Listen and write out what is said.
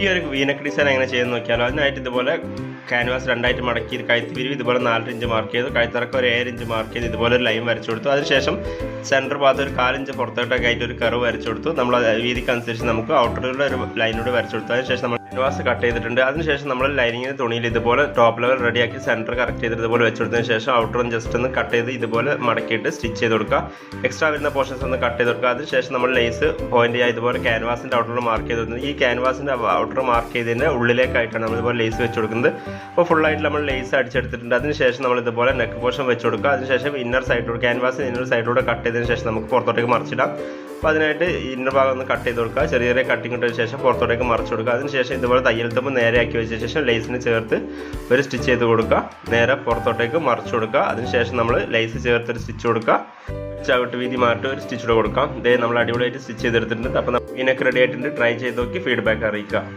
ഈ ഒരു V-neck design എങ്ങനെ ചെയ്യുന്നത് നോക്കിയാലോ? അതിനായിട്ട് ഇതുപോലെ ക്യാൻവാസ് രണ്ടായിട്ട് മടക്കി കഴുത്ത് പിരിവ് ഇതുപോലെ നാലര ഇഞ്ച് മാർക്ക് ചെയ്തു. കഴുത്തിറക്കം ഒരു ഏഴ് ഇഞ്ച് മാർക്ക് ചെയ്ത്. ഇതുപോലെ ഒരു ലൈൻ വരച്ചു കൊടുത്തു. അതിനുശേഷം സെന്റർ ഭാഗത്ത് ഒരു കാലിഞ്ച് പുറത്തോട്ടൊക്കെ ആയിട്ട് ഒരു കറവ് വരച്ചു കൊടുത്തു. നമ്മൾ അത് വീതിക്ക് അനുസരിച്ച് നമുക്ക് ഔട്ടറിലുള്ള ഒരു ലൈനോട് വരച്ചു കൊടുത്തു. അതിനുശേഷം നമ്മൾ ക്യാൻവാസ് കട്ട് ചെയ്തിട്ടുണ്ട്. അതിനുശേഷം നമ്മൾ ലൈനിങ്ങിന് തുണിയിൽ ഇതുപോലെ ടോപ്പ് ലെവൽ റെഡിയാക്കി സെന്റർ കറക്റ്റ് ചെയ്തിട്ട് ഇതുപോലെ വെച്ച് കൊടുത്തതിന് ശേഷം ഔട്ടറും ജസ്റ്റ് ഒന്ന് കട്ട് ചെയ്ത് ഇതുപോലെ മടക്കിയിട്ട് സ്റ്റിച്ച് ചെയ്ത് കൊടുക്കുക. എക്സ്ട്രാ വരുന്ന പോർഷൻസ് ഒന്ന് കട്ട് ചെയ്ത് കൊടുക്കുക. അതിനുശേഷം നമ്മൾ ലേസ് പോയിന്റ് ചെയ്യുക ഇതുപോലെ ക്യാൻവാസിന്റെ ഔട്ടർ മാർക്ക് ചെയ്ത് കൊടുക്കുന്നത്. ഈ ക്യാൻവാസിന്റെ ഔട്ടർ മാർക്ക് ചെയ്തതിന്റെ ഉള്ളിലേക്കായിട്ടാണ് നമ്മൾ ഇതുപോലെ ലേസ് വെച്ച് കൊടുക്കുന്നത്. അപ്പോൾ ഫുള്ളായിട്ട് നമ്മൾ ലേസ് അടിച്ചെടുത്തിട്ടുണ്ട്. അതിനുശേഷം നമ്മൾ ഇതുപോലെ നെക്ക് പോർഷൻ വെച്ച് കൊടുക്കുക അതിനുശേഷം ഇന്നർ സൈഡിലൂടെ ക്യാൻവാസ് ഇന്നർ സൈഡിലൂടെ കട്ട് ചെയ്തതിന് ശേഷം നമുക്ക് പുറത്തോട്ടേക്ക് മറിച്ചിടാം. അപ്പോൾ അതിനായിട്ട് ഇന്നർ ഭാഗം ഒന്ന് കട്ട് ചെയ്ത് കൊടുക്കുക. ചെറിയ ചെറിയ കട്ടിങ് ഇട്ടതിന് ശേഷം പുറത്തോട്ടേക്ക് മറിച്ച് കൊടുക്കുക. അതിനുശേഷം ഇതുപോലെ തയ്യൽ തമ്പ് നേരെയാക്കി വെച്ച ശേഷം ലേസിന് ചേർത്ത് ഒരു സ്റ്റിച്ച് ചെയ്ത് കൊടുക്കുക. നേരെ പുറത്തോട്ടേക്ക് മറിച്ച് കൊടുക്കുക. അതിനുശേഷം നമ്മൾ ലേസ് ചേർത്ത് ഒരു സ്റ്റിച്ച് കൊടുക്കുക. ചവിട്ട് വീതി മാറ്റി ഒരു സ്റ്റിച്ച് കൊടുക്കാം. ഇതേ നമ്മൾ അടിപൊളിയായിട്ട് സ്റ്റിച്ച് ചെയ്തെടുത്തിട്ടുണ്ട്. അപ്പോൾ ഇതിനൊക്കെ റെഡി ആയിട്ടുണ്ട്. ട്രൈ ചെയ്ത് നോക്കി ഫീഡ്ബാക്ക് അറിയിക്കുക.